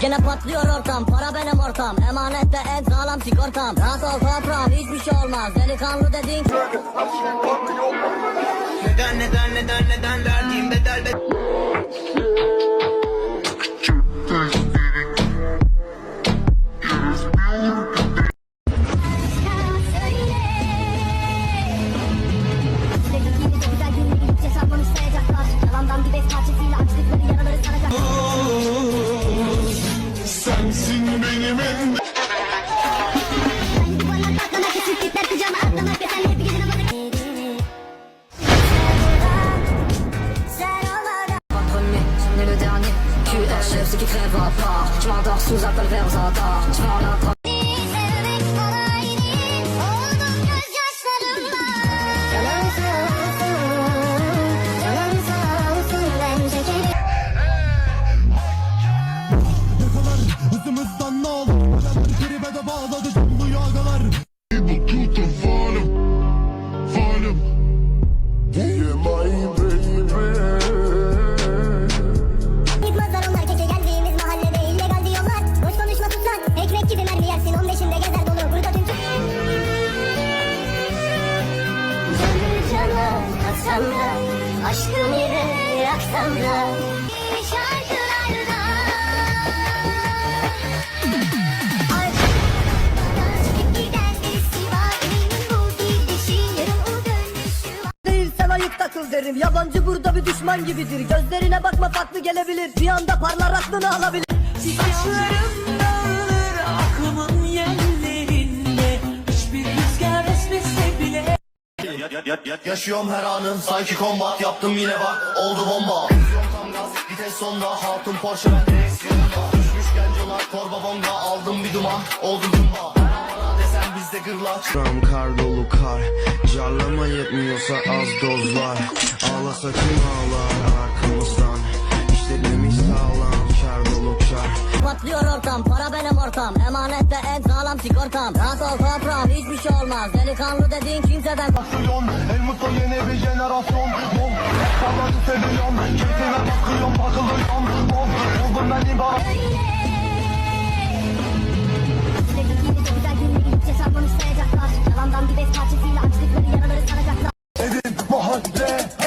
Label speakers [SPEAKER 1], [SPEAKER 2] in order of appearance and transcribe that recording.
[SPEAKER 1] Gene patlıyor ortam para benim ortam. Emanette en sağlam sigortam. Rahat ol toprağım hiçbir şey olmaz. Delikanlı dediğin
[SPEAKER 2] Neden neden neden neden verdiğim
[SPEAKER 3] QHF, ce qui crève à part Je m'endors sous appel vers Zadar Je vais en
[SPEAKER 4] katsam da Aşkım yere yaksam da Şarkılarda Giden birisi var Eminim bu gidişin Yarın o dönüşü var
[SPEAKER 5] değil sen ayıkta kıl derim. Yabancı burada bir düşman gibidir. Gözlerine bakma farklı gelebilir. Bir anda parlar aklını alabilir.
[SPEAKER 6] Saçlarım
[SPEAKER 7] Yaşıyorum her anın sanki kombat yaptım yine bak oldu bomba. Tam gaz vites sonda hatun Porsche. Ben direksiyonda Düşmüş gencolar torba bonga aldım bir duman oldu zumba Bana desen bizde gırlaç
[SPEAKER 8] Ram kar dolu kar Carlama yetmiyorsa az dozlar. Ağlasa kim ağlar arkamızdan
[SPEAKER 1] sigortam Emanet ve egzalam sigortam Rahat ol toprağım hiçbir şey olmaz Delikanlı dedin kimseden
[SPEAKER 9] Basıyorum el mutlu yeni bir jenerasyon Bol hep seviyorum Keyfime bakıyorum bakılıyorum Bol buldum ben ibaret
[SPEAKER 10] Yalandan bir bez parçasıyla açtıkları yaraları saracaklar
[SPEAKER 9] Evin mahalle